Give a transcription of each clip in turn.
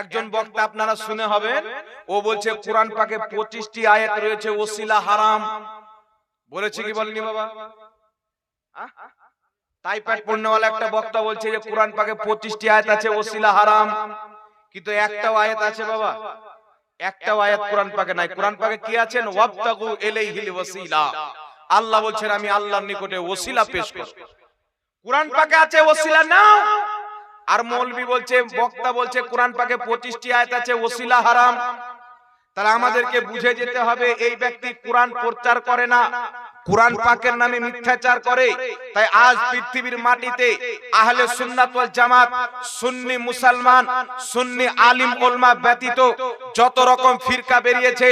একজন বক্তা আপনারা শুনে হবেন। ও বলছে কোরআন পাকে পঁচিশটি আয়াত রয়েছে ওসিলা হারাম। বলেছে কি বলেনি বাবা? তাই প্যাট পড়নেওয়ালা একটা বক্তা বলছে যে কোরআন পাকে পঁচিশটি আয়াত আছে ওসিলা হারাম। কিন্তু একটাও আয়াত আছে বাবা। একটাও আয়াত কোরআন পাকে নাই। কোরআন পাকে কি আছেন? ওয়াবতাগু ইলাইহিল ওয়াসিলা। আল্লাহ বলছেন আমি আল্লাহর নিকটে ওসিলা পেশ করব। কোরআন পাকে আছে ওসিলা নাও। আর মৌলবি বলছে, বক্তা বলছে, কোরআন পাকে পঁচিশটি আয়াত আছে, ওসিলা হারাম। তাহলে আমাদেরকে বুঝে যেতে হবে, এই ব্যক্তি কোরআন প্রচার করে না। কোরআন পাকের নামে মিথ্যাচার করে। তাই আজ পৃথিবীর মাটিতে আহলে সুন্নাত ওয়াল জামাত, সুন্নি মুসলমান, সুন্নি আলিম ওলমা ব্যতীত যত রকম ফিরকা বেরিয়েছে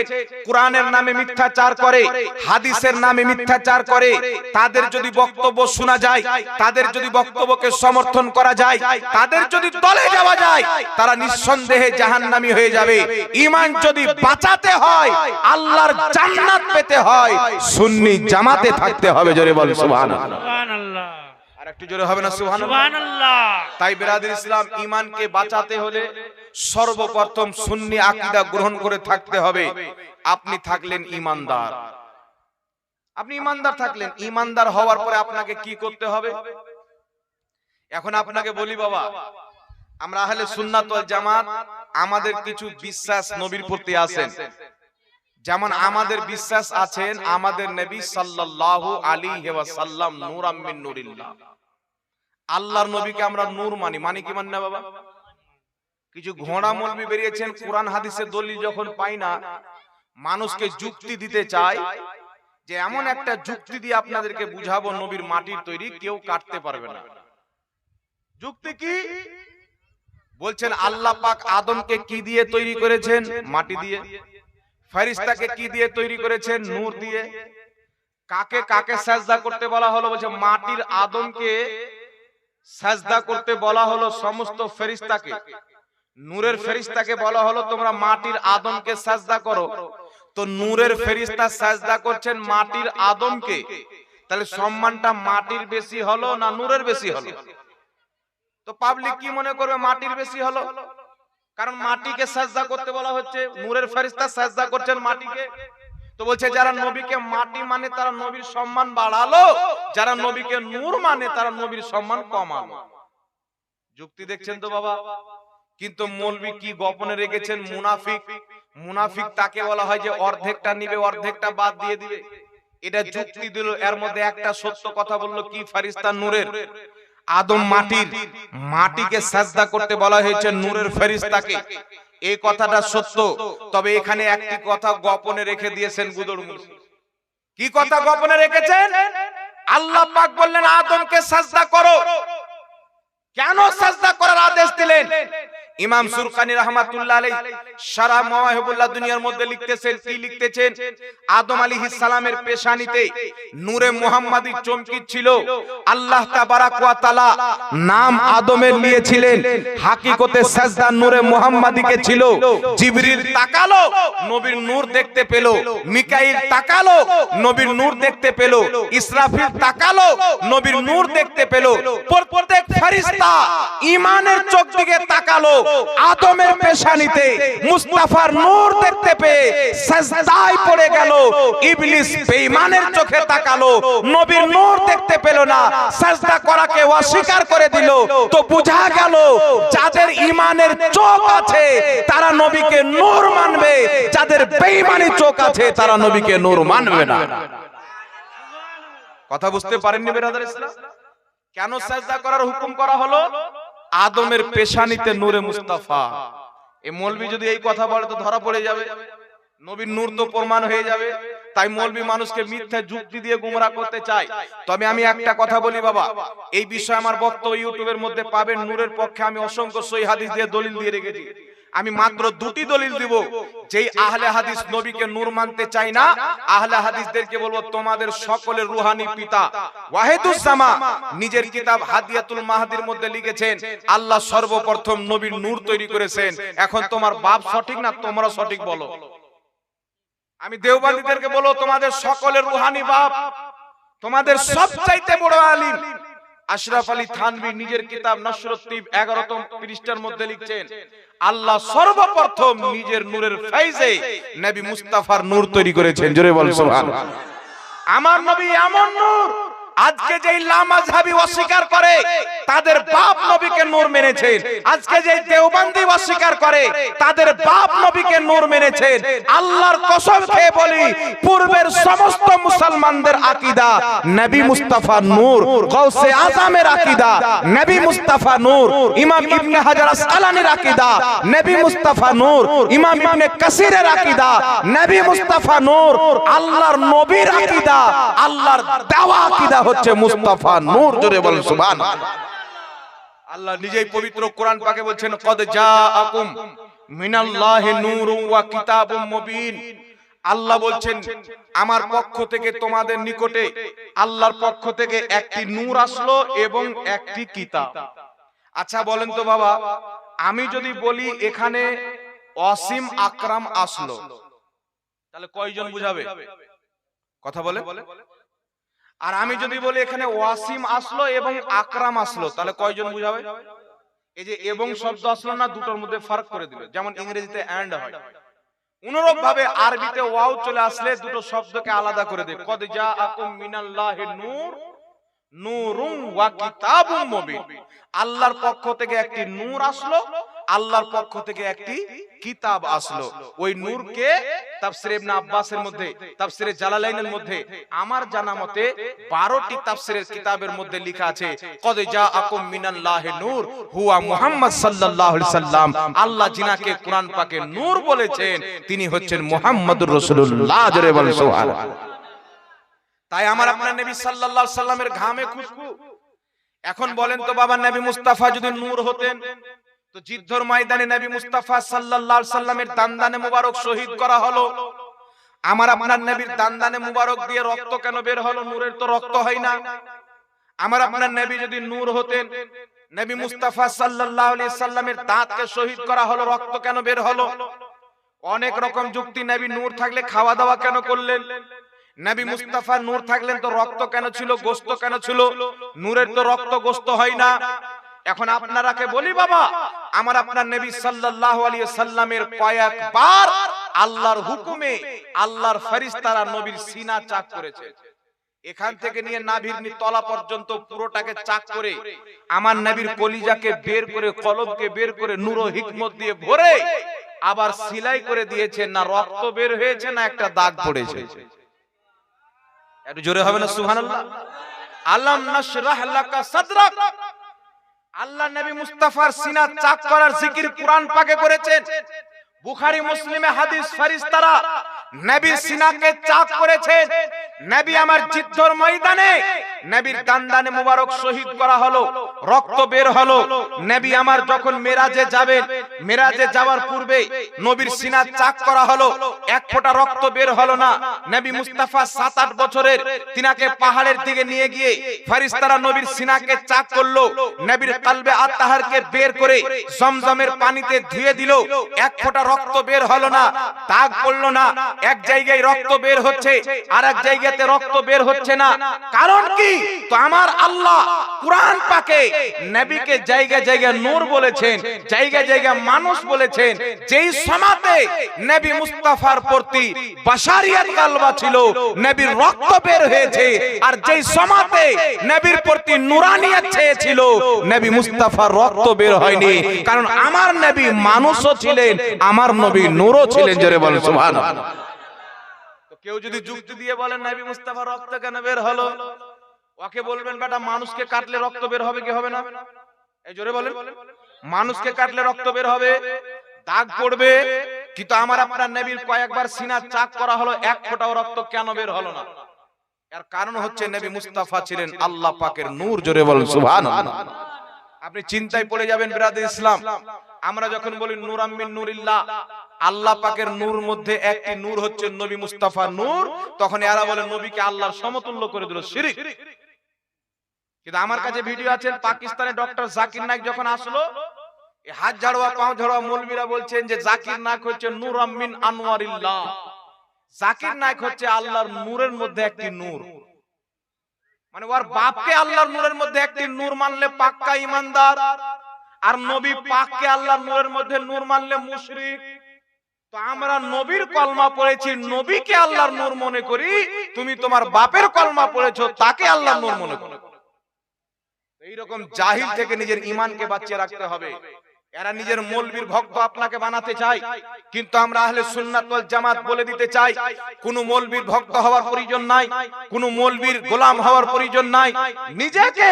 কোরআনের নামে মিথ্যাচার করে হাদিসের নামে মিথ্যাচার করে তাদের যদি বক্তব্য শোনা যায় তাদের যদি বক্তব্যকে সমর্থন করা যায় তাদের যদি দলে যাওয়া যায় তারা নিঃসন্দেহে জাহান্নামী হয়ে যাবে। ঈমান যদি বাঁচাতে হয় আল্লাহর জান্নাত পেতে হয় সুন্নি জামাতে থাকতে হবে জোরে বল সুবহানাল্লাহ। সুবহানাল্লাহ। আর একটু জোরে হবে না সুবহানাল্লাহ? সুবহানাল্লাহ। তাই বেরাদের ইসলাম ইমানকে বাঁচাতে হলে সর্বপ্রথম সুন্নি আকীদা গ্রহণ করে থাকতে হবে। আপনি থাকলেন ইমানদার। আপনি ইমানদার থাকলেন। ইমানদার হওয়ার পরে আপনাকে কি করতে হবে? এখন আপনাকে বলি বাবা, আমরা আহলে সুন্নাত ওয়াল জামাত, আমাদের কিছু বিশ্বাস নবীর প্রতি আছেন। যেমন আমাদের বিশ্বাস আছেন আমাদের নবী সাল্লাল্লাহু আলাইহি ওয়াসাল্লাম নূরাম মিন নূরিল্লাহ। আল্লাহর নবীকে আমরা নূর মানি। মানি কি মানি না বাবা? কিছু ঘোড়া মলবি বেরিয়েছেন কোরআন হাদিসের দলিল যখন পাই না মানুষকে যুক্তি দিতে চায় যে এমন একটা যুক্তি দিয়ে আপনাদেরকে বুঝাবো নবীর মাটির তৈরি কেউ কাটতে পারবে না। যুক্তি কি? বলছেন আল্লাহ পাক আদমকে কি দিয়ে তৈরি করেছেন? মাটি দিয়ে। ফেরেশতাকে কি দিয়ে তৈরি করেছেন? নূর দিয়ে। কাকে কাকে সাজদা করতে বলা হলো? বলছে মাটির আদমকে সাজদা করতে বলা হলো সমস্ত ফেরিস্তাকে নূরের ফেরিস্তাকে বলা হলো তোমরা মাটির আদমকে সাজদা করো। তো নূরের ফেরিস্তা সাজদা করছেন মাটির আদমকে। তাহলে সম্মানটা মাটির বেশি হলো না নূরের বেশি হলো? তো পাবলিক কি মনে করবে মাটির বেশি হলো? কারণ মাটিকে সাজদা করতে বলা হচ্ছে নূরের ফেরিস্তা সাজদা করছেন মাটিকে। তো বলছে যারা নবীকে মাটি মানে তারা নবীর সম্মান বাড়ালো। যারা নবীকে নূর মানে তারা নবীর সম্মান কমালো। যুক্তি দেখছেন তো বাবা কিন্তু মৌলবি কি গোপনে রেখেছেন মুনাফিক? মুনাফিক? তাকে বলা হয় যে অর্ধেকটা নিবে অর্ধেকটা বাদ দিয়ে দিবে। এটা যুক্তি দিল এর মধ্যে একটা সত্য কথা বলল কি? ফারিস্তা নূরের। আদম মাটির মাটিকে সাজদা করতে বলা হয়েছে নূরের ফেরিস্তাকে এই কথাটা সত্য। তবে এখানে একটি কথা গোপনে রেখে দিয়েছেন মুর্শিদ কি কথা গোপনে রেখেছেন? আল্লাহ পাক বললেন আদমকে সাজদা করো। কেন সাজদা করার আদেশ দিলেন ইমাম সুরকানি রহমাতুল্লাহ আলাইহি সারা মাওয়াহিবুল্লাহ দুনিয়ার মধ্যে লিখতেছেন কি লিখতেছেন? আদম আলাইহিস সালামের পেশানিতে নূরে মুহাম্মাদি চমকিছিল আল্লাহ তাবারাক ওয়া তাআলা নাম আদমের নিয়েছিলেন। হাকিকতে সাজদা নূরে মুহাম্মাদিকে ছিল। জিবরিল তাকালো নবীর নূর দেখতে পেল। মিকাইল তাকালো নবীর নূর দেখতে পেল। ইসরাফিল তাকালো নবীর নূর দেখতে পেল। প্রত্যেক ফেরেশতা ঈমানের চোখ দিকে তাকালো। আদমের পেশানিতে মুস্তাফার নূর দেখতে পেয়ে সাজদায় পড়ে গেল। ইবলিস বেঈমানের চোখে তাকালো। নবীর নূর দেখতে পেল না। সাজদা করাকে অস্বীকার করে দিল। তো বোঝা গেল, যাদের ঈমানের চোখ আছে, তারা নবীকে নূর মানবে। যাদের বেঈমানি চোখ আছে, তারা নবীকে নূর মানবে না। কথা বুঝতে পারেননি বেরাদার ইসলাম? কেন সাজদা করার হুকুম করা হলো? আদমের পেশানিতে নূরে মুস্তাফা। এই মৌলবি যদি এই কথা বলে তো ধরা পড়ে যাবে। নবীর নূর তো প্রমাণ হয়ে যাবে। তাই মৌলবি মানুষকে মিথ্যা যুক্তি দিয়ে গুমরা করতে চায়। তবে আমি একটা কথা বলি বাবা। এই বিষয়ে আমার বক্তব্য ইউটিউবের মধ্যে পাবেন। নূরের পক্ষে আমি অসংখ্য সই হাদিস দিয়ে দলিল দিয়ে রেখেছি। আমি মাত্র দুটি দলিল দিব। যেই আহলে হাদিস নবীকে নূর মানতে চাই না আহলে হাদিসদেরকে বলব তোমাদের সকলের রুহানি পিতা। ওয়াহিদুস সামা নিজের কিতাব হাদিয়াতুল মাহাদির মধ্যে লিখেছেন আল্লাহ সর্বপ্রথম নবীর নূর তৈরি করেছেন। এখন তোমার বাপ সঠিক না তোমরা সঠিক বলো। আমি দেওবান্দীদেরকে বলো তোমাদের সকলের রুহানি বাপ তোমাদের সবচাইতে বড় আলিম। আশরাফ আলী থানবি নিজের কিতাব নসরুদ্দীপ এগারোতম পৃষ্ঠার মধ্যে লিখছেন আল্লাহ সর্বপ্রথম নিজের নূরের ফাইজে নবী মুস্তাফার নূর তৈরি করেছেন। জোরে বল সুবহান আমার নবী এমন নূর আজকে যেই লামাজহাবি অস্বীকার করে, তাদের বাপ নবীকে নূর মেনেছেন। আজকে যেই দেওবন্দি অস্বীকার করে, তাদের বাপ নবীকে নূর মেনেছেন। আল্লাহর কসম খেয়ে বলি, পূর্বের সমস্ত মুসলমানদের আকীদা নবী মুস্তাফা নূর গাউসে আজমের আকীদা নবী মুস্তাফা নূর, ইমাম ইবনে হাজার আসকালানির আকীদা নবী মুস্তাফা নূর, ইমাম ইবনে কাসিরের আকীদা নবী মুস্তাফা নূর, আল্লাহর নবীর আকীদা, আল্লাহর দেওয়া আকীদা হচ্ছে মুস্তাফা নূর জোরে বলেন সুবহানাল্লাহ। আল্লাহ নিজেই পবিত্র কোরআন পাকে বলছেন কদ জাআকুম মিনাল্লাহি নূরুম ওয়া কিতাবুম মুবিন। আল্লাহ বলছেন আমার পক্ষ থেকে তোমাদের নিকটে আল্লাহর পক্ষ থেকে একটি নূর আসলো এবং একটি কিতাব। আচ্ছা বলেন তো বাবা আমি যদি বলি এখানে অসীম আকরাম আসলো তাহলে কয়জন বুঝাবে? কথা বলে আর আমি যদি বলি এখানে ওয়াসিম আসলো এবং আকরাম আসলো, তাহলে কয়জন বুঝাবে? এই যে এবং শব্দ আসলো না, দুটোর মধ্যে ফারাক করে দিল যেমন ইংরেজিতে অ্যান্ড হয়। অনুরূপ ভাবে আরবিতে ওয়াও চলে আসলে দুটো শব্দকে আলাদা করে দেয় কদ জাআকুম মিনাল্লাহি নূর, নূরুম ওয়া কিতাবুম মুবিন। আল্লাহর পক্ষ থেকে একটি নূর আসলো, আল্লাহর পক্ষ থেকে একটি কিতাব আসলো। ওই নূরকে তাফসিরে ইবনে আব্বাসের মধ্যে তাফসিরে জালালাইনের মধ্যে আমার জানা মতে 12টি তাফসিরের কিতাবের মধ্যে লেখা আছে কদ জাআকুম মিনাল্লাহি নূর হুয়া মুহাম্মদ সাল্লাল্লাহু আলাইহি সাল্লাম আল্লাহ জিনাকে কোরআন পাকে নূর বলেছেন তিনি হচ্ছেন মুহাম্মদুর রাসূলুল্লাহ। জোরে বলেন সুবহানাল্লাহ। তাই আমার আপনার নবী সাল্লাল্লাহু আলাইহি সাল্লামের ঘামে খুশবু। এখন বলেন তো বাবা নবী মুস্তাফা যদি নূর হতেন তো যুদ্ধর ময়দানে নবী মুস্তাফা সাল্লাল্লাহু সাল্লামের দান্দানে মুবারক শহীদ করা হলো। আমার আপনার নবীর দান্দানে মুবারক দিয়ে রক্ত কেন বের হলো? নূরের তো রক্ত হয় না। আমার আপনার নবী যদি নূর হতেন, নবী মুস্তাফা সাল্লাল্লাহু আলাইহি সাল্লামের দাঁতকে শহীদ করা হলো, রক্ত কেন বের হলো? অনেক রকম যুক্তি, নবী নূর থাকলে খাওয়া দাওয়া কেন করলেন? নবী মুস্তাফা নূর থাকলেন তো রক্ত কেন ছিল, গোস্ত কেন ছিল? নূরের তো রক্ত গোস্ত হয় না। এখন আপনারাকে বলি, বাবা আমার আপনার নবী সাল্লাল্লাহু আলাইহি সাল্লামের কয়েকবার আল্লাহর হুকুমে আল্লাহর ফেরেশতারা নবীর সিনা চাক করেছে। এখান থেকে নিয়ে নাভির তলা পর্যন্ত পুরোটাকে চাক করে আমার নবীর কলিজাকে বের করে, কলবকে বের করে, নূর হিকমত দিয়ে ভরে আবার সিলাই করে দিয়েছে না রক্ত বের হয়েছে না একটা দাগ পড়েছে। একটু জোরে হবে না, সুবহানাল্লাহ? আলাম নাশরাহ লাকা সাদরাক। আল্লাহ নবী মুস্তাফার সিনা চাক করার জিকির কোরআন পাকে করেছেন। বুখারি মুসলিমে হাদিস ফেরেশতারা নবীর সিনাকে চাক করেছেন নবী আমার যুদ্ধর ময়দানে। নবীর দান্দানে মুবারক শহীদ করা হলো। রক্ত বের হলো। নবী আমার যখন মেরাজে যাবেন মেরাজে যাওয়ার পূর্বে নবীর সিনা চাক করা হলো। এক ফোঁটা রক্ত বের হলো না। নবী মুস্তাফা সাত আট বছরের তিনাকে পাহাড়ের দিকে নিয়ে গিয়ে ফেরেশতারা নবীর সিনাকে চাক করল। নবীর কালবে আত্মাহারকে বের করে জমজমের পানিতে ধুয়ে দিল। এক ফোঁটা রক্ত বের হলো না দাগ পড়ল না এক জায়গায় রক্ত বের হচ্ছে আর এক জায়গাতে রক্ত বের হচ্ছে না। কারণ কি? তো আমার আল্লাহ কোরআন পাকে নবীকে জায়গা জায়গা নূর বলেছেন, জায়গা জায়গা মানুষ বলেছেন, যেই সমাতে নবী মুস্তাফার প্রতি বাশারিয়াত কালবা ছিল, নবীর রক্ত বের হয়েছে, আর যেই সমাতে নবীর প্রতি নুরানিয়াত চেয়েছিল, নবী মুস্তাফার রক্ত বের হয়নি। কারণ আমার নবী মানুষও ছিলেন, আমার নবী নূরও ছিলেন, জোরে বলেন সুবহানাল্লাহ। কেউ যদি যুক্তি দিয়ে বলেন নবী মুস্তাফার রক্ত কেন বের হলো? ওকে বলবেন বেটা মানুষকে কাটলে রক্ত বের হবে কি হবে না? এই জোরে বলেন মানুষকে কাটলে রক্ত বের হবে দাগ পড়বে কিন্তু আমার আপনার নবীর কয়েকবার সিনা চাক করা হলো এক ফোঁটাও রক্ত কেন বের হলো না? এর কারণ হচ্ছে নবী মুস্তাফা ছিলেন আল্লাহ পাকের নূর জোরে বলেন সুবহানাল্লাহ। আপনি চিন্তায় পড়ে যাবেন বিরাদে ইসলাম। আমরা যখন বলি নূরাম্মিন নূরিল্লাহ আল্লাহ পাকের নূর মধ্যে একটি নূর হচ্ছে নবী মুস্তাফা নূর। তখন এরা বলে, নবীকে আল্লাহর সমতুল্য করে দিল, শিরিক। কিন্তু আমার কাছে ভিডিও আছে, পাকিস্তানের ডক্টর জাকির নাইক যখন আসলো হাত ঝাড়োয়া পাও ঝাড়োয়া মৌলবীরা বলছেন যে, জাকির নায়ক হচ্ছে নূর আমিন আনোয়ারিল্লাহ। জাকির নায়ক হচ্ছে আল্লাহর নূরের মধ্যে একটি নূর। মানে ওর বাপকে আল্লাহর নূরের মধ্যে একটি নূর মানলে পাক্কা ইমানদার, আর নবী পাককে আল্লাহর নূরের মধ্যে নূর মানলে মুশরিক। আমরা নবীর কলমা পড়েছি, নবীকে আল্লাহর নূর মনে করি, তুমি তোমার বাপের কলমা পড়েছো, তাকে আল্লাহর নূর মনে করো। এইরকম জাহিল থেকে নিজের ইমানকে বাঁচিয়ে রাখতে হবে। এরা নিজের মৌলবীর ভক্ত আপনাকে বানাতে চায়। কিন্তু আমরা আহলে সুন্নাত ওয়াল জামাত বলে দিতে চাই, কোন মৌলবীর ভক্ত হওয়ার প্রয়োজন নাই, কোন মৌলবীর গোলাম হওয়ার প্রয়োজন নাই। নিজেকে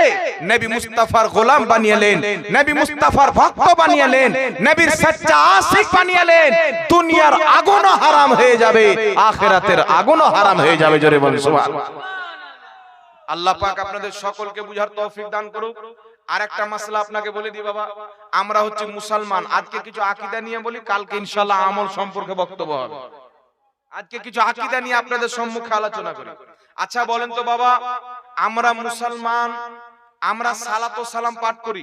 নবী মুস্তাফার গোলাম বানিয়েলেন নবী মুস্তাফার ভক্ত বানিয়েলেন নবীর সচ্চা আশিক বানিয়েলেন দুনিয়ার আগুনও হারাম হয়ে যাবে, আখিরাতের আগুনও হারাম হয়ে যাবে, জোরে বলেন সুবহানাল্লাহ। আল্লাহ পাক আপনাদের সকলকে বুঝার তৌফিক দান করুক। আর একটা মাসলা আপনাকে বলে দিই বাবা আমরা হচ্ছে মুসলমান। আজকে কিছু আকীদা নিয়ে বলি কালকে ইনশাআল্লাহ আমল সম্পর্কে বক্তব্য হবে। আজকে কিছু আকীদা নিয়ে আপনাদের সম্মুখে আলোচনা করি। আচ্ছা বলেন তো বাবা আমরা মুসলমান আমরা সালাত ও সালাম পাঠ করি।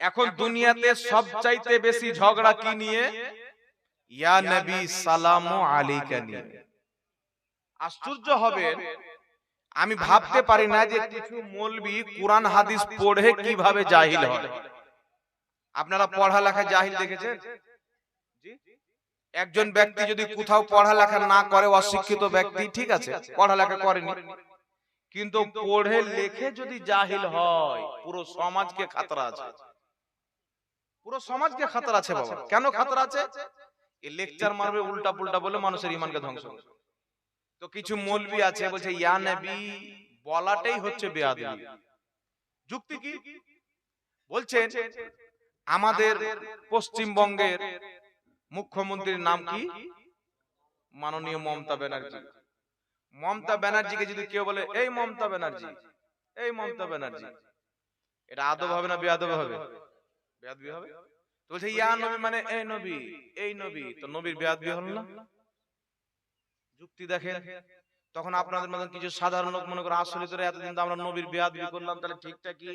এখন দুনিয়াতে সবচাইতে বেশি ঝগড়া কি নিয়ে? ইয়া নবী সালামু আলাইকা নিয়ে। আশ্চর্য হবে আমি ভাবতে পারি না যে কিছু মৌলবি কোরআন হাদিস পড়ে কীভাবে জাহিল হয়? আপনারা পড়ালেখা জাহিল দেখেছেন? একজন ব্যক্তি যদি কোথাও পড়ালেখা না করে অশিক্ষিত ব্যক্তি ঠিক আছে? পড়ালেখা করেনি। কিন্তু পড়ে লেখে যদি জাহিল হয় পুরো সমাজকে খাতরা আছে। পুরো সমাজকে খাতরা আছে বাবা। কেন খাতরা আছে? এই লেকচার মারবে উল্টা পুল্টা বলে মানুষের ইমানকে ধ্বংস করবে। তো কিছু মৌলবি আছে বলছে ইয়া নবী বলাটাই হচ্ছে বেয়াদবি। যুক্তি কি? বলছেন আমাদের পশ্চিমবঙ্গের মুখ্যমন্ত্রীর নাম কি? মাননীয় মমতা ব্যানার্জি। মমতা ব্যানার্জিকে যদি কেউ বলে এই মমতা ব্যানার্জি এই মমতা ব্যানার্জি। এটা আদব হবে না বেয়াদব হবে? বেয়াদবি হবে? তো বলছে ইয়া নবী মানে এই নবী এই নবী। তো নবীর বেয়াদবি হল না? যুক্তি দেখেন তখন আপনাদের মতন কিছু সাধারণ লোক মনে করে আসলে তো এতদিন তো আমরা নবীর বেয়াদবি করলাম তাহলে ঠিকঠাক কি?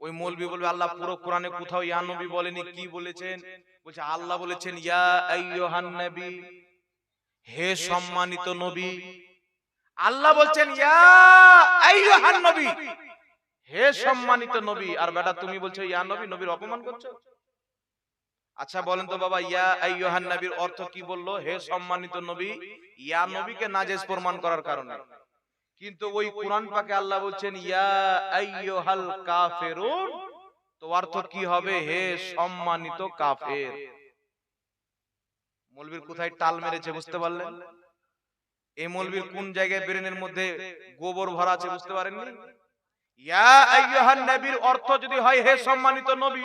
ওই মৌলবি বলবে আল্লাহ পুরো কোরআনে কোথাও ইয়া নবী বলেনি কি বলেছেন। বলছে আল্লাহ বলেছেন ইয়া আইয়ুহান নবী হে সম্মানিত নবী আল্লাহ বলছেন ইয়া আইয়ুহান নবী হে সম্মানিত নবী আর বেটা তুমি বলছো ইয়া নবী নবীর অপমান করছ? আচ্ছা বলেন তো বাবা ইয়া আইয়ুহান নবীর অর্থ কি বলল? হে সম্মানিত নবী ইয়া নবীকে নাজেজ প্রমাণ করার কারণে। কিন্তু ওই কোরআন পাকে আল্লাহ বলছেন ইয়া আইয়ুহাল কাফিরুন। তো অর্থ কি হবে? হে সম্মানিত কাফের। মৌলবীর কোথায় টাল মেরেছে বুঝতে পারলেন? এই মৌলবীর কোন জায়গায় ব্রেনের মধ্যে গোবর ভরা আছে বুঝতে পারেননি? ইয়া আইয়ুহান নবীর অর্থ যদি হয় হে সম্মানিত নবী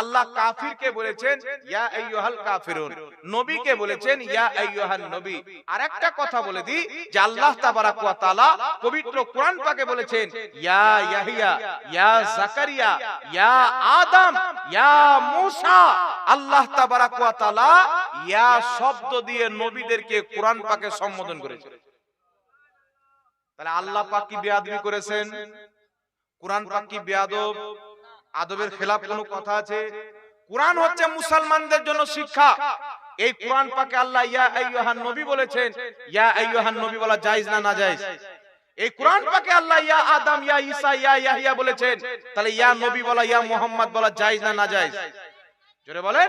আল্লাহ কাফিরকে বলেছেন ইয়া আইয়ুহাল কাফিরুন। নবীকে বলেছেন ইয়া আইয়ুহান নবী। আরেকটা কথা বলে দি যে আল্লাহ তাবারাক ওয়া তাআলা পবিত্র কোরআন পাকে বলেছেন ইয়া ইয়াহিয়া ইয়া জাকারিয়া ইয়া আদম ইয়া মূসা। আল্লাহ তাবারাক ওয়া তাআলা ইয়া শব্দ দিয়ে নবীদেরকে কোরআন পাকে সম্বোধন করেছেন তাহলে আল্লাহ পাক কি বেয়াদবি করেছেন? কোরআন পাক কি বেয়াদব? আদবের খেলাফ কোন কথা আছে? কোরআন হচ্ছে মুসলমানদের জন্য শিক্ষা। এই কোরআন পাকে আল্লাহ ইয়া আইয়ুহান নবী বলেছেন ইয়া আইয়ুহান নবী বলা জায়েজ না না জায়েজ? এই কোরআন পাকে আল্লাহ ইয়া আদম ইয়া ঈসা ইয়া ইয়াহইয়া বলেছেন। তাহলে ইয়া নবী বলা ইয়া মুহাম্মদ বলা জায়েজ না না জায়েজ? জোরে বলেন?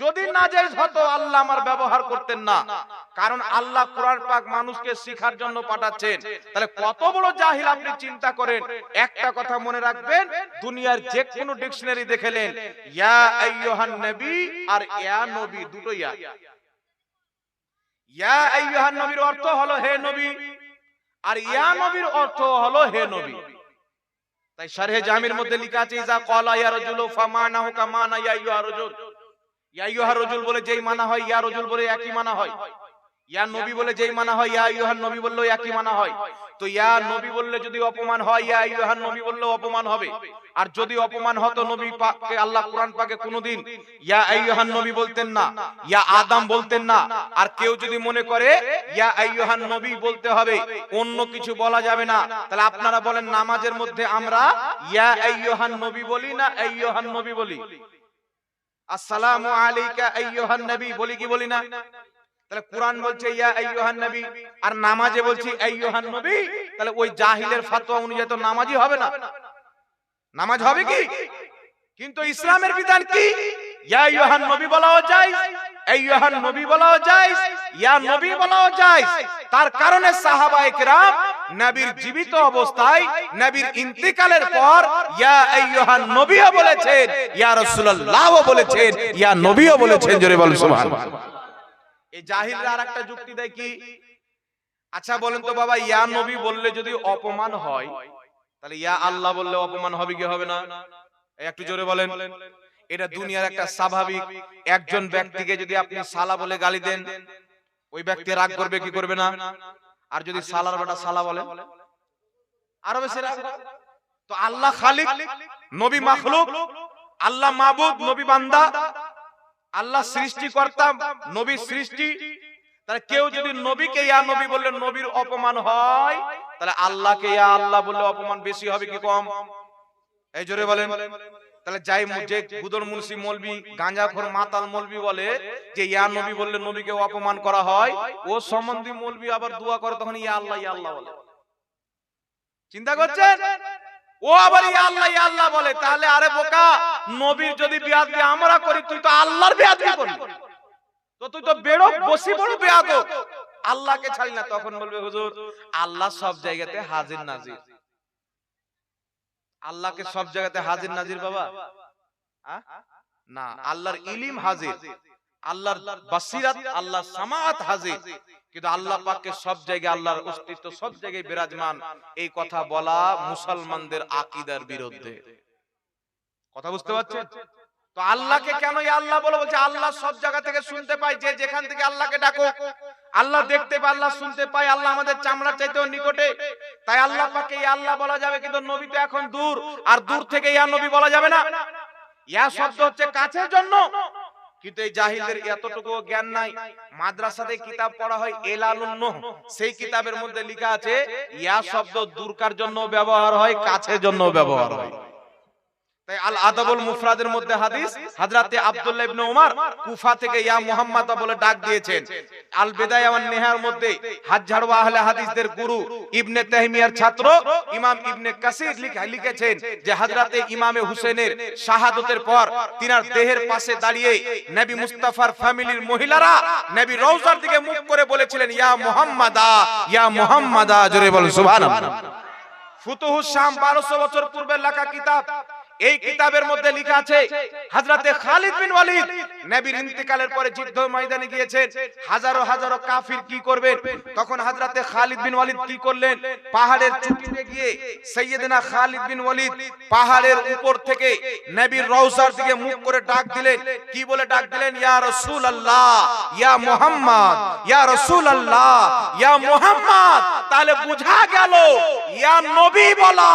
যদি না জায়েজ হতো আল্লাহ আমার ব্যবহার করতেন না। কারণ আল্লাহ কোরআন পাক মানুষকে শিখার জন্য পাঠাচ্ছেন। তাহলে কত বড় জাহিল আপনি চিন্তা করেন? একটা কথা মনে রাখবেন দুনিয়ার যে কোনো ডিকশনারি দেখেলেন ইয়া আইয়ুহান নবী আর ইয়া নবী দুটো ইয়া ইয়া আইয়ুহান নবীর অর্থ হলো হে নবী। আর ইয়া নবীর অর্থ হলো হে নবী। তাই শারহে জামির মধ্যে লেখা আছে ইজা ক্বালা ইয়া রাজুলু ফামানাহু কামানা ইয়া আইয়ুহা রাজুল ইয়া রাজুল বলে যেই মানা হয়, ইয়া রাজুল বলে একই মানা হয়। ইয়া নবী বলে যেই মানা হয়, ইয়া ইউহান নবী বললেও একই মানা হয়। তো ইয়া নবী বললে যদি অপমান হয়, ইয়া ইউহান নবী বললেও অপমান হবে। আর যদি অপমান হতো নবী পাককে, আল্লাহ কোরআন পাকে কোনোদিন ইয়া আইয়ুহান নবী বলতেন না, ইয়া আদম বলতেন না। আর কেউ যদি মনে করে ইয়া আইয়ুহান নবী বলতে হবে, অন্য কিছু বলা যাবে না, তাহলে আপনারা বলেন নামাজের মধ্যে আমরা ইয়া আইয়ুহান নবী বলি না আইয়ুহান নবী বলি? আসসালামু আলাইকা আইয়ুহান নবী বলি কি বলি না? তাহলে কোরআন বলছে ইয়া আইয়ুহান নবী। আর নামাজে বলছি আইয়ুহান নবী। তাহলে ওই জাহিলের ফতোয়া অনুযায়ী তো নামাজই হবে না। নামাজ হবে কি? কিন্তু ইসলামের বিধান কি? ইয়া আইয়ুহান নবী বলাও যায় আইয়ুহান নবী বলাও যায় ইয়া নবী বলাও যায় তার কারণে সাহাবায়ে কেরাম নবীর জীবিত অবস্থায় নবীর ইন্তিকালের পর ইয়া আইয়ুহান নবীও বলেছেন ইয়া রাসূলুল্লাহও বলেছেন ইয়া নবীও বলেছেন জোরে বল সুবহানাল্লাহ। এই জাহিলরা আরেকটা যুক্তি দেয় কি? আচ্ছা বলেন তো বাবা ইয়া নবী বললে যদি অপমান হয় তাহলে ইয়া আল্লাহ বললে অপমান হবে কি হবে না? একটু জোরে বলেন। এটা দুনিয়ার একটা স্বাভাবিক একজন ব্যক্তিকে যদি আপনি সালা বলে গালি দেন ওই ব্যক্তি রাগ করবে কি করবে না? আর যদি সালার বেটা সালা বলে আরও বেশি তো আল্লাহ খালিক নবী মাখলুক আল্লাহ মাবুদ নবী বান্দা আল্লাহ সৃষ্টিকর্তা নবী সৃষ্টি। তাহলে কেউ যদি নবীকে ইয়া নবী বললে নবীর অপমান হয় তাহলে আল্লাহকে ইয়া আল্লাহ বললে অপমান বেশি হবে কি কম? এই জোরে বলেন। তাহলে যাই যে গুদর মুন্সি মলবি গাঁজাখোর মাতাল মলবি বলে যে ইয়া নবী বললে নবীকে অপমান করা হয়। ও সম্বন্ধী মলবি আবার দোয়া করে তখন ইয়া আল্লাহ ইয়া আল্লাহ বলে। চিন্তা করছেন? ও আবার ইয়া আল্লাহ ইয়া আল্লাহ বলে। তাহলে আরে বোকা নবীর যদি বিয়াদবি আমরা করি তুই তো আল্লাহর বিয়াদবি করবি। তো তুই তো বেড়ো বসি বড় বেয়াদ আল্লাহকে ছাড়ি না তখন বলবে হুজুর আল্লাহ সব জায়গাতে হাজির নাজির। আল্লাহকে সব জায়গাতে হাজির নাজির বাবা? না আল্লাহর ইলিম হাজির। আল্লাহর বাসিরাত আল্লাহর সামাত হাজির। কিন্তু আল্লাহ পাককে সব জায়গায় আল্লাহর অস্তিত্ব সব জায়গায় বিরাজমান। এই কথা বলা মুসলমানদের আকীদার বিরুদ্ধে। কথা বুঝতে পারছেন? তো আল্লাহকে কেন আল্লাহ বলে বলছে? আল্লাহ সব জায়গা থেকে শুনতে পায় যে যেখান থেকে আল্লাহকে ডাকো আল্লাহ দেখতে পায় আল্লাহ শুনতে পায় আল্লাহ আমাদের চামড়া চাইতেও নিকটে। তাই আল্লাহ পাকে এই আল্লাহ বলা যাবে কিন্তু নবী তো এখন দূর আর দূর থেকে ইয়া নবী বলা যাবে না। ইয়া শব্দ হচ্ছে কাছের জন্য। কিন্তু এই জাহিলদের এতটুকু জ্ঞান নাই। মাদ্রাসাতে কিতাব পড়া হয় এলালুন নূহ। সেই কিতাবের মধ্যে লেখা আছে ইয়া শব্দ দূরকার জন্য ব্যবহার হয় কাছের জন্য ব্যবহার হয়। তাই মুস্তাফার ফ্যামিলির মহিলারা মুখ করে বলেছিলেন বলুন, সুবহানাল্লাহ। ফুতুহুস শাম 1200 বছর পূর্বে লেখা কিতাব এই কিতাবের মধ্যে লেখা আছে হযরতে খালিদ বিন ওয়ালিদ। নবীর ইন্তেকালের পরে যুদ্ধ ময়দানে গিয়েছেন হাজারো হাজারো কাফির কি করবেন? তখন হযরতে খালিদ বিন ওয়ালিদ কি করলেন? পাহাড়ের চূড়াতে গিয়ে সাইয়েদনা খালিদ বিন ওয়ালিদ পাহাড়ের উপর থেকে নবীর রওজার দিকে মুখ করে ডাক দিলেন। কি বলে ডাক দিলেন? ইয়া রাসূলুল্লাহ ইয়া মুহাম্মদ ইয়া রাসূলুল্লাহ ইয়া মুহাম্মদ। তাহলে বোঝা গেল ইয়া নবী বলা।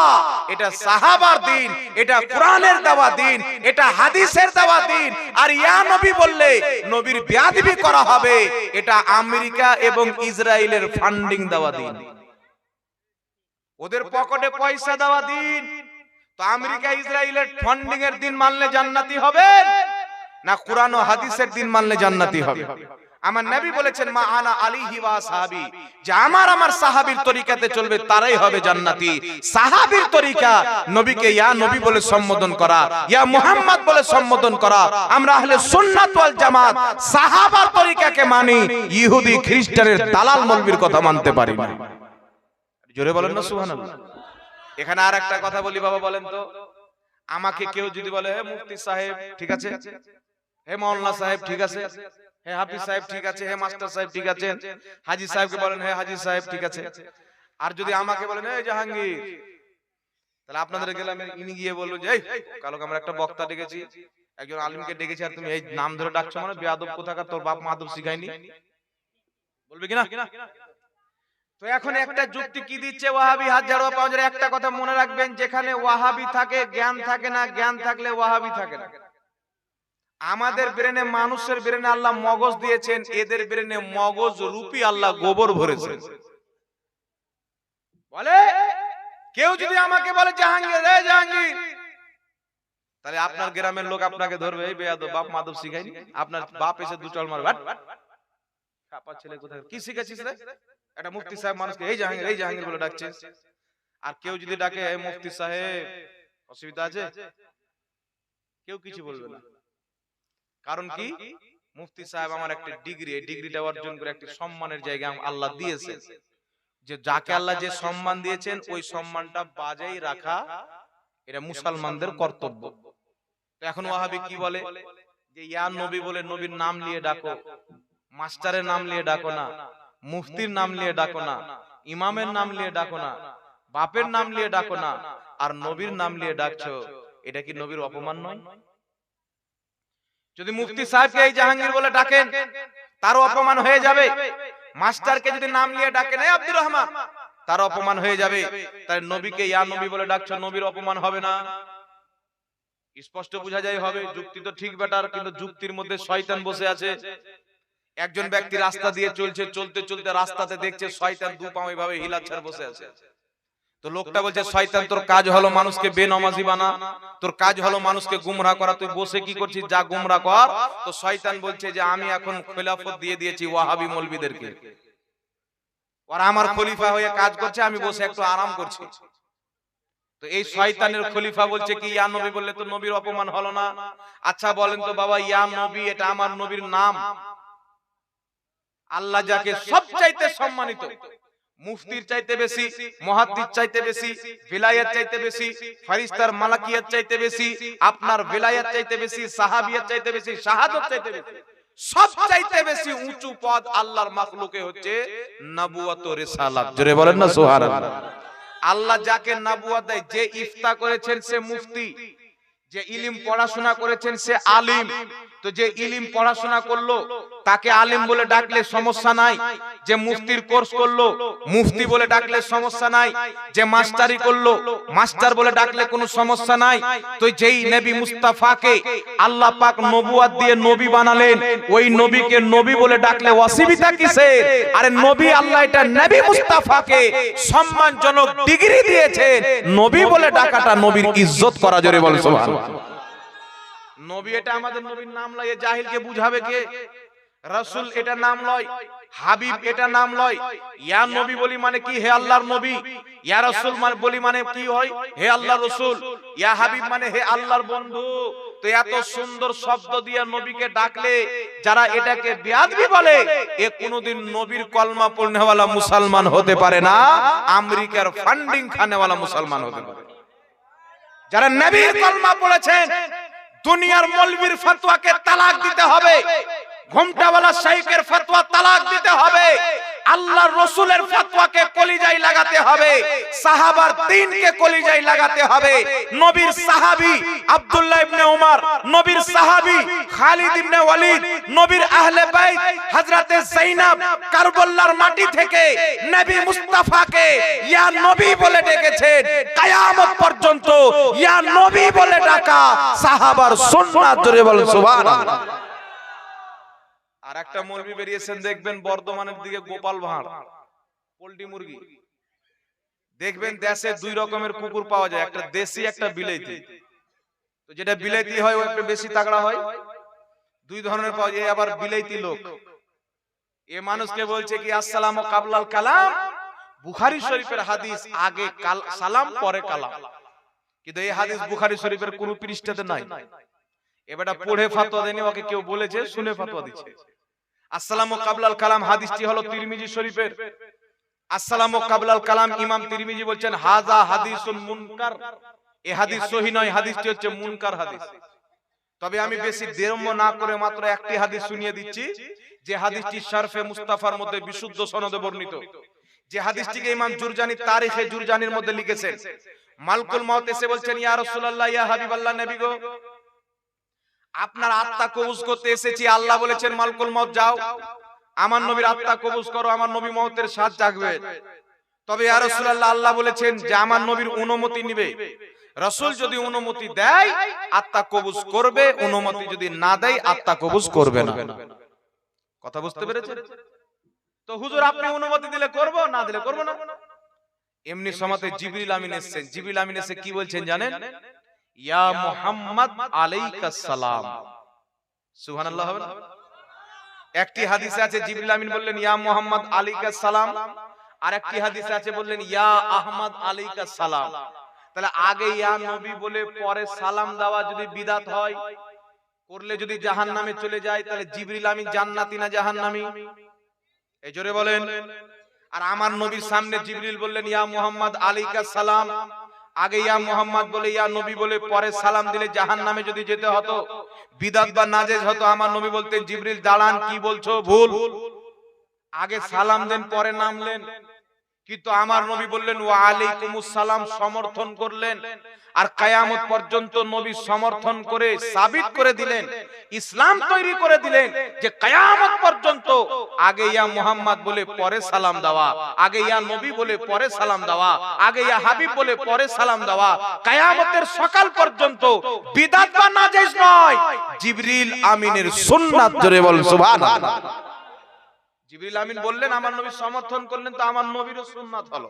এটা সাহাবার দিন এটা কোরআনের দেওয়া দিন এটা হাদিসের দেওয়া দিন। আর ইয়া নবী বললে নবীর বেয়াদবি করা হবে এটা আমেরিকা এবং ইসরায়েলের ফান্ডিং দেওয়া দিন। ওদের পকেটে পয়সা দেওয়া দিন। তো আমেরিকা ইসরায়েলের ফান্ডিং এর দিন মানলে জান্নাতি হবে? না কোরআন ও হাদিসের দিন মানলে জান্নাতি হবে। আমার নবী বলেছেন মা আনা আলিহি ওয়া সাহাবী। যে আমার আমার সাহাবীর তরিকাতে চলবে তারাই হবে জান্নাতি। সাহাবীর তরিকা নবীকে ইয়া নবী বলে সম্বোধন করা ইয়া মুহাম্মদ বলে সম্বোধন করা। আমরা আহলে সুন্নাত ওয়াল জামাত সাহাবার তরিকাকে মানি ইহুদি খ্রিস্টানের দালাল মৌলবীর কথা মানতে পারি না। জোরে বলেন না সুবহানাল্লাহ। এখানে আর একটা কথা বলি বাবা বলেন তো। আমাকে কেউ যদি বলে হে মুফতি সাহেব ঠিক আছে? হে মাওলানা সাহেব ঠিক আছে? হে হাফিজ সাহেব ঠিক আছে হে মাস্টার সাহেব ঠিক আছে। হাজি সাহেবকে বলেন হে হাজি সাহেব ঠিক আছে। আর যদি আমাকে বলেন এই জাহাঙ্গীর তাহলে আপনাদের গেলাম ইনি গিয়ে বলল যে কালকে আমরা একটা বক্তা ডেকেছি একজন আলিমকে ডেকেছি আর তুমি এই নাম ধরে ডাকছো মানে বেয়াদব কোথাকার তোর বাপ মাদব শিখায়নি? বলবে কিনা তো এখন একটা যুক্তি কি দিচ্ছে? ওয়াহাবি হাত পাওয়া যায়। একটা কথা মনে রাখবেন যেখানে ওয়াহাবি থাকে জ্ঞান থাকে না জ্ঞান থাকলে ওয়াহাবি থাকে না। আমাদের ব্রেনে মানুষের ব্রেনে আল্লাহ মগজ দিয়েছেন এদের ব্রেনে মগজ রূপী আল্লাহ গোবর ভরেছেন বলে কেউ যদি আমাকে বলে জাহাঙ্গীর রে জাহাঙ্গীর! তাহলে আপনার গ্রামের লোক আপনাকে ধরবে এই বেয়াদব বাপ মাদব শিখায়নি আপনার বাপ এসে দু মারবে। খাপা ছেলে কোথায়? কি শিখেছিস রে? একটা মুফতি সাহেব মানুষকে এই জাহাঙ্গীর এই জাহাঙ্গীর বলে ডাকছে আর কেউ যদি ডাকে এই মুফতি সাহেব অসুবিধা আছে? কেউ কিছু বলবে না। কারণ কি? মুফতি সাহেব আমার একটা ডিগ্রি এই ডিগ্রিটা অর্জন করে একটি সম্মানের জায়গা আল্লাহ দিয়েছেন। যে যাকে আল্লাহ যে সম্মান দিয়েছেন ওই সম্মানটা বাজাই রাখা এটা মুসলমানদের কর্তব্য। তো এখন ওয়াহাবি কি বলে? যে ইয়া নবী বলে নবীর নাম নিয়ে ডাকো। মাস্টারের নাম নিয়ে ডাকো না। মুফতির নাম নিয়ে ডাকো না। ইমামের নাম নিয়ে ডাকো না। বাপের নাম নিয়ে ডাকো না। আর নবীর নাম নিয়ে ডাকছো। এটা কি নবীর অপমান? নয় যদি মুফতি সাহেবকে এই জাহাঙ্গীর বলে ডাকেন তারও অপমান হয়ে যাবে। মাস্টারকে যদি নাম নিয়ে ডাকেন এই আব্দুর রহমান তার অপমান হয়ে যাবে। তাই নবীকে ইয়া নবী বলে ডাকছো নবীর অপমান হবে না। স্পষ্ট বোঝা যায় হবে যুক্তি তো ঠিক বেটার কিন্তু যুক্তির মধ্যে শয়তান বসে আছে। একজন ব্যক্তি রাস্তা দিয়ে চলছে চলতে চলতে রাস্তাতে দেখছে শয়তান দু পাও এভাবে হিলাচ্ছার বসে আছে। তো লোকটা বলছে শয়তান তোর কাজ হলো মানুষকে বেনমাজি বানা। তোর কাজ হলো মানুষকে গুমরা করা। তুই বসে কি করছিস? যা গুমরা কর। তো শয়তান বলছে যে আমি এখন খেলাফত দিয়ে দিয়েছি ওয়াহাবি মৌলবীদেরকে। ওরা আমার খলিফা হয়ে কাজ করছে আমি বসে একটু আরাম করছি। তো এই শয়তানের খলিফা বলছে কি ইয়া নবী বললে তো নবীর অপমান হলো না। আচ্ছা বলেন তো বাবা ইয়া নবী এটা আমার নবীর নাম। আল্লাহ যাকে সবচাইতে সম্মানিত মুফতির চাইতে বেশি মহাদ্দির চাইতে বেশি, বিলায়াত চাইতে বেশি ফারিস্তার মালাকিয়াত চাইতে বেশি, আপনার বিলায়াত চাইতে বেশি, সাহাবিয়াত চাইতে বেশি, শাহাদত চাইতে বেশি। সব চাইতে বেশি উঁচু পদ আল্লাহর মাখলুকে হচ্ছে নবুয়ত ও রিসালাত। জোরে বলেন না, সুবহানাল্লাহ। আল্লাহ যাকে নবুয়ত দেয়, যে ইফতা করেছেন সে মুফতি, যে ইলিম পড়াশোনা করেছেন সে আলিম। তো যে ইলিম পড়াশোনা করল, তাকে আলিম বলে ডাকলে সমস্যা নাই। যে মুফতির কোর্স করল, মুফতি বলে ডাকলে সমস্যা নাই। যে মাস্টারি করল, মাস্টার বলে ডাকলে কোনো সমস্যা নাই। তো যেই নবী মুস্তাফাকে আল্লাহ পাক নবুয়াত দিয়ে নবী বানালেন, ওই নবীকে নবী বলে ডাকলে অসুবিধা কিসের? আরে নবী আল্লাহ এটা নবী মুস্তাফাকে সম্মানজনক ডিগ্রি দিয়েছেন। নবী বলে ডাকাটা নবীর ইজ্জত করা জোরে বল সুবহানাল্লাহ। নবী এটা আমাদের নবীর নাম লয় জাহিলকে বুঝাবে কে? রাসূল এটা নাম লয়, হাবিব এটা নাম লয়। ইয়া নবী বলি মানে কি? হে আল্লাহর নবী। ইয়া রাসূল মানে বলি মানে কি হয়? হে আল্লাহর রাসূল। ইয়া হাবিব মানে হে আল্লাহর বন্ধু। তো এত সুন্দর শব্দ দিয়ে নবীকে ডাকলে যারা এটাকে বেয়াদবি বলে, এ কোনোদিন নবীর কলমা পড়নেওয়ালা মুসলমান হতে পারে না, আমেরিকার ফান্ডিং খানেওয়ালা মুসলমান হতে পারে যারা নবীর কলমা পড়েছেন দুনিয়ার মলবির ফতোয়াকে তালাক দিতে হবে। ঘুমটাওয়ালা তালাক দিতে হবে। আল্লাহ রসুলের কলিজাই লাগাতে হবে। সাহাবার কলিজাই লাগাতে হবে। নবীর সাহাবী আব্দুল্লাহ ইবনে উমর, নবীর সাহাবী খালিদ ইবনে ওয়ালিদ, নবীর আহলে বাইত হযরতে মাটি থেকে নবী মুস্তাফাকে ইয়া নবী বলে ডেকেছেন। কিয়ামত পর্যন্ত ইয়া নবী বলে ডাকা সাহাবার সুন্নাত বলেন সুবহানাল্লাহ। আর একটা মুরগি বেরিয়েছেন দেখবেন বর্ধমানের দিকে গোপাল ভাঁড়। পোল্ট্রি মুরগি। দেখবেন দেশে দুই রকমের কুকুর পাওয়া যায় একটা দেশি একটা বিলাইতি তো যেটা বিলাইতি হয় ও একটু বেশি তাগড়া হয়। দুই ধরনের পাওয়া যায় আবার বিলাইতি লোক। এ মানুষকে বলছে কি আসসালাম কাবলাল কালাম। বুখারী শরীফের হাদিস আগে কাল- সালাম পরে কালাম। কিন্তু এই হাদিস বুখারী শরীফের কোন পৃষ্ঠাতে নাই এবারটা পড়ে ফাতোয়া দেয়নি ওকে কেউ বলেছে শুনে ফাতোয়া দিচ্ছে আসসালামু কাবলাল কালাম হাদিসটি হলো তিরমিজি শরীফের। আসসালামু কাবলাল কালাম ইমাম তিরমিজি বলছেন হাজা হাদিসুন মুনকার। এই হাদিস সহি নয় হাদিসটি হচ্ছে মুনকার হাদিস। তবে আমি বেশি দেরম্য না করে মাত্র একটি হাদিস শুনিয়ে দিচ্ছি যে হাদিসটি শারফে মুস্তাফার মধ্যে বিশুদ্ধ সনদে বর্ণিত। যে হাদিসটিকে ইমাম জুরজানি তারিখে জুরজানির মধ্যে লিখেছেন। মালকুল মাউত এসে বলছেন ইয়া রাসূলুল্লাহ ইয়া হাবিবাল্লাহ নবী গো। আপনার আত্মা কবজ করতে এসেছি আল্লাহ বলেছেন মালকুল মত যাও। আমার নবীর আত্মা কবুজ করো আমার নবী মহতের সাথ জাগবে। তবে রাসূলুল্লাহ আল্লাহ বলেছেন যে আমার নবীর অনুমতি নিবে। রসুল যদি অনুমতি দেয় আত্মা কবুজ করবে অনুমতি যদি না দেয় আত্মা কবুজ করবে না। কথা বুঝতে পেরেছেন? তো হুজুর আপনি অনুমতি দিলে করব না দিলে করব না? এমনি সমাতে জিবরিল আমিন এসেছেন জিবরিল আমিন এসে কি বলছেন জানেন? ইয়া মুহাম্মদ আলাইকাস সালাম। সুবহানাল্লাহ হবে না? একটি হাদিসে আছে জিবরিল আমিন বললেন ইয়া মুহাম্মদ আলাইকাস সালাম। আর একটি হাদিসে আছে বললেন ইয়া আহমদ আলাইকাস সালাম। তাহলে আগে ইয়া নবী বলে পরে সালাম দেওয়া যদি বিদাত হয় করলে যদি জাহান্নামে চলে যায় তাহলে জিবরিল আমিন জান্নাতি না জাহান্নামী? এই জোরে বলেন। আর আমার নবীর সামনে জিবরিল বললেন ইয়া মুহাম্মদ আলাইকাস সালাম। আগে ইয়া মোহাম্মদ বলে ইয়া নবী বলে পরে সালাম দিলে জাহান নামে যদি যেতে হতো বিদাত বা নাজেজ হতো আমার নবী বলতেন জিবরিল দাঁড়ান কি বলছো? ভুল। আগে সালাম দেন পরে নামলেন। কিন্তু আমার নবী বললেন, ওয়া আলাইকুমুস সালাম সমর্থন করলেন। আর কায়ামত পর্যন্ত নবী সমর্থন করে সাবিত করে দিলেন, ইসলাম তৈরি করে দিলেন যে কায়ামত পর্যন্ত আগে ইয়া মুহাম্মদ বলে পরে সালাম দেওয়া, আগে ইয়া নবী বলে পরে সালাম দেওয়া, আগে ইয়া হাবিব বলে পরে সালাম দেওয়া, কায়ামতের সকাল পর্যন্ত বিদাত বা নাজেজ নয়। জিবরিল আমিনের সুন্নাত জোরে বল, সুবহানাল্লাহ। জিবরিল আমিন বললেন, আমার নবী সমর্থন করলেন তো আমার সুন্নাত হলো।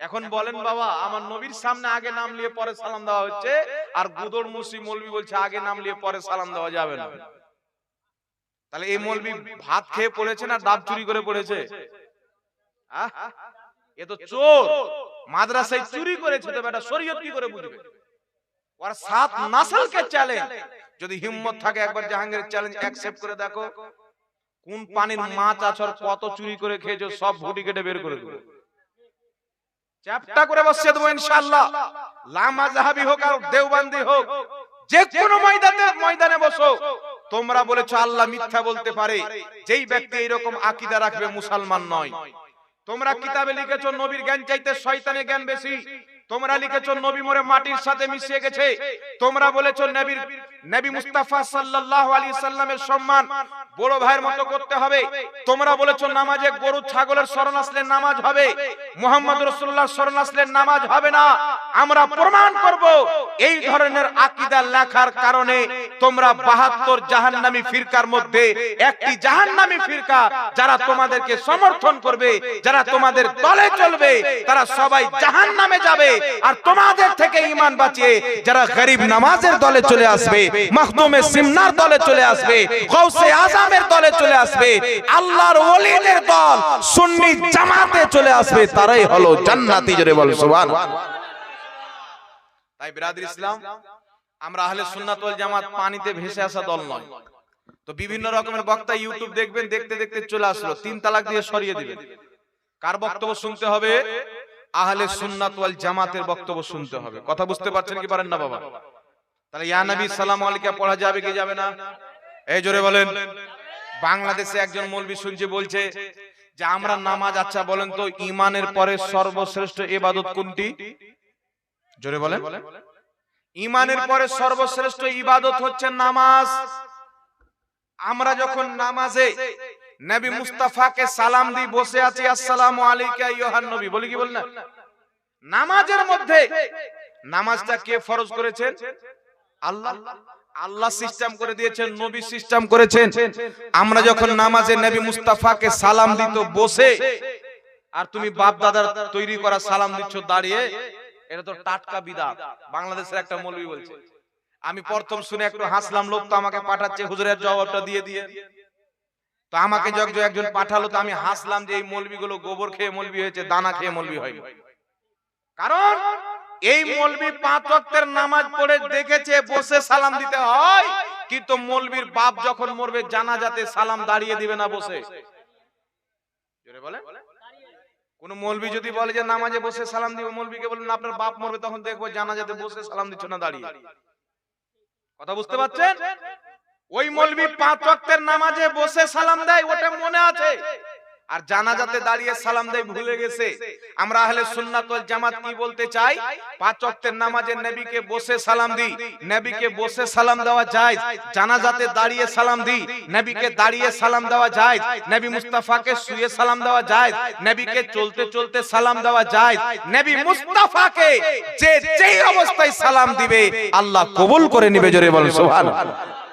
এখন বলেন, বাবা, আমার নবীর সামনে আগে নাম নিয়ে পরে সালাম দেওয়া হচ্ছে, আর গুদর মুসি বলছে, আগে নাম নিয়ে পরে সালাম দেওয়া যাবে না। তাহলে এই ভাত খেয়ে পড়েছে না ডাব চুরি করে পড়েছে? এ তো চোর। মাদ্রাসায় চুরি করেছে তো বেটা, শরীয়ত কি করে বুঝবে? সাত চ্যালেঞ্জ যদি হিম্মত থাকে একবার জাহাঙ্গীরের চ্যালেঞ্জ অ্যাকসেপ্ট করে দেখো। কোন পানির মাছ আছর কত চুরি করে খেয়েছো সব ভুটি কেটে বের করে দেবো। চ্যাপটা করে বসিয়ে দেবো ইনশাআল্লাহ। লামা জাহাবি হোক আর দেওবান্দি হোক যে কোনো ময়দানে ময়দানে বসো। তোমরা বলেছ আল্লাহ মিথ্যা বলতে পারে। যেই ব্যক্তি এইরকম আকীদা রাখবে মুসলমান নয়। তোমরা কিতাবে লিখেছো নবীর জ্ঞান চাইতে শয়তানের জ্ঞান বেশি। তোমরা লিখেছো নবী মরে মাটির সাথে মিশিয়ে গেছে। তোমরা বলেছ নবীর নবী মুস্তাফা সাল্লাল্লাহু আলাইহি সাল্লামের সম্মান বড় ভাইয়ের মতো করতে হবে। তোমরা বলেছ নামাজে গরু, ছাগলের শরণ আসলে নামাজ হবে। মুহাম্মদ রাসূলুল্লাহ শরণ আসলে নামাজ হবে না। আমরা প্রমাণ করব, এই ধরনের আকীদা লেখার কারণে তোমরা 72 জাহান্নামী ফিরকার মধ্যে একটি জাহান্নামী ফিরকা যারা তোমাদেরকে সমর্থন করবে, যারা তোমাদের দলে চলবে, তারা সবাই জাহান্নামে যাবে। আর তোমাদের থেকে ইমান বাঁচিয়ে যারা গরিব নামাজের দলে চলে আসবে, মাখদুমে সিমনার দলে চলে আসবে গৌসে আজমের দলে চলে আসবে, আল্লাহর ওলিদের দল, সুন্নি জামাতে চলে আসবে, তারাই হলো জান্নাতি, জোরে বল, সুবহান। তাই বিরাদর ইসলাম, আমরা আহলে সুন্নাত ওয়াল জামাত পানিতে ভেসে আসা দল নয়। তো বিভিন্ন রকমের বক্তা ইউটিউব দেখবেন, দেখতে দেখতে চলে আসলো, তিন তালাক দিয়ে সরিয়ে দিবেন। কার বক্তব্য শুনতে হবে? আহলে সুন্নাত ওয়াল জামাতের বক্তব্য শুনতে হবে। কথা বুঝতে পারছেন কি পারেন না বাবা? তাহলে ইয়া নবী সালাম আলাইকা পড়া যাবে কি যাবে না? এই জোরে বলেন। বাংলাদেশে একজন মৌলবি শুনছে বলছে যে আমরা নামাজ আচ্ছা বলেন তো ইমানের পরে সর্বশ্রেষ্ঠ ইবাদত কোনটি? জোরে বলেন। ইমানের পরে সর্বশ্রেষ্ঠ ইবাদত হচ্ছে নামাজ। আমরা যখন নামাজে নবী মুস্তাফাকে সালাম দিয়ে বসে আছি আসসালামু আলাইকা ইউহান নবী বলি কি বলেন নামাজের মধ্যে নামাজটা কে ফরজ করেছেন? আল্লাহ। আল্লাহ সিস্টেম করে দিয়েছেন নবী সিস্টেম করেছেন। আমরা যখন নামাজে নবী মুস্তাফাকে সালাম দিত বসে আর তুমি বাপ দাদার তৈরি করা সালাম দিচ্ছ দাঁড়িয়ে এটা তো টাটকা বিদাত। বাংলাদেশের একটা মৌলবি বলছে। আমি প্রথম শুনে একটু হাসলাম লোক তো আমাকে পাঠাচ্ছে হুজুরের জবাবটা দিয়ে দিয়ে। তো আমাকে যখন একজন পাঠালো তো আমি হাসলাম যে এই মৌলবি গুলো গোবর খেয়ে মৌলবি হয়েছে দানা খেয়ে মৌলবি হয়। কারণ এই মৌলবি পাঁচ ওয়াক্তের নামাজ পড়ে দেখেছে, বসে সালাম দিতে হয়, কিন্তু মৌলবির বাপ যখন মরবে, জানাজাতে সালাম দাঁড়িয়ে দিবে না বসে। বলে? কোন মলবি যদি বলে যে নামাজে বসে সালাম দিব, মৌলবিকে বলেন, আপনার বাপ মরবে, তখন দেখব জানাজাতে বসে সালাম দিচ্ছ না দাঁড়িয়ে। কথা বুঝতে পারছেন? ওই মৌলবি পাঁচ ওয়াক্তের নামাজে বসে সালাম দেয়, ওটা মনে আছে। আর জানাজাতে দাঁড়িয়ে সালাম দেয়, ভুলে গেছে। আমরা আহলে সুন্নাত ওয়াল জামাত কি বলতে চাই? পাঁচ ওয়াক্তের নামাজে নবীকে বসে সালাম দিই, নবীকে বসে সালাম দেওয়া যায়, জানাজাতে দাঁড়িয়ে সালাম দিই, নবীকে দাঁড়িয়ে সালাম দেওয়া যায়, নবী মুস্তাফাকে শুয়ে সালাম দেওয়া যায়, নবীকে চলতে চলতে সালাম দেওয়া যায়, নবী মুস্তাফাকে যে যেই অবস্থায় সালাম দিবে, আল্লাহ কবুল করে নিবে, জোরে বল সুবহানাল্লাহ।